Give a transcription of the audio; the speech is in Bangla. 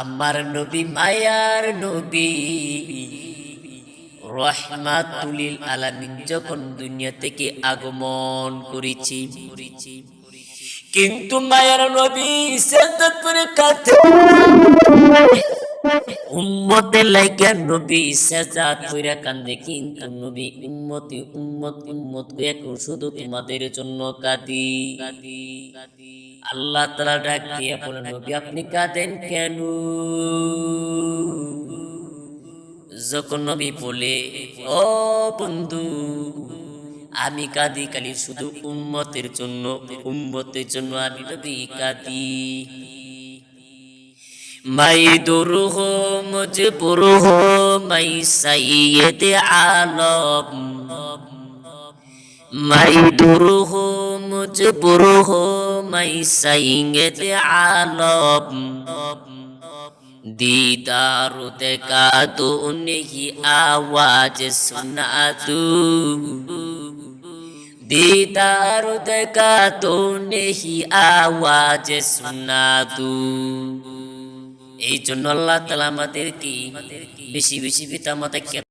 আমার নবী, মায়ার নবী। রহমাতুলিল আলামিন যখন দুনিয়া থেকে আগমন করেছি। কিন্তু মায়ার নবী সে করে কাঁদতে উম্মতে লাইকা নবী সেজাত কইরা কান্দে, কিন্তু নবী উম্মতি, উম্মত উম্মত কইয়া শুধু তোমাদের জন্য কাঁদি। আল্লাহ তাআলা ডাক বলেন, নবী, আপনি কাঁদেন কেন? যখন নবী বলে, ও বন্ধু, আমি কাঁদি কালি শুধু উম্মতের জন্য উম্মতের জন্য আমি নবী কাঁদি। मैं दूर हो मुजपुर हो मैं सैयद आलम मैं दूर हो मुजपुर हो मैं सैयद आलम दीदार देखा तो उन्हें आवाज सुना तू दीदार देखा तो उन्हें आवाज सुना तू এই জন্য আল্লাহ তালা আমাদেরকে বেশি বেশি পিতা মাতাকে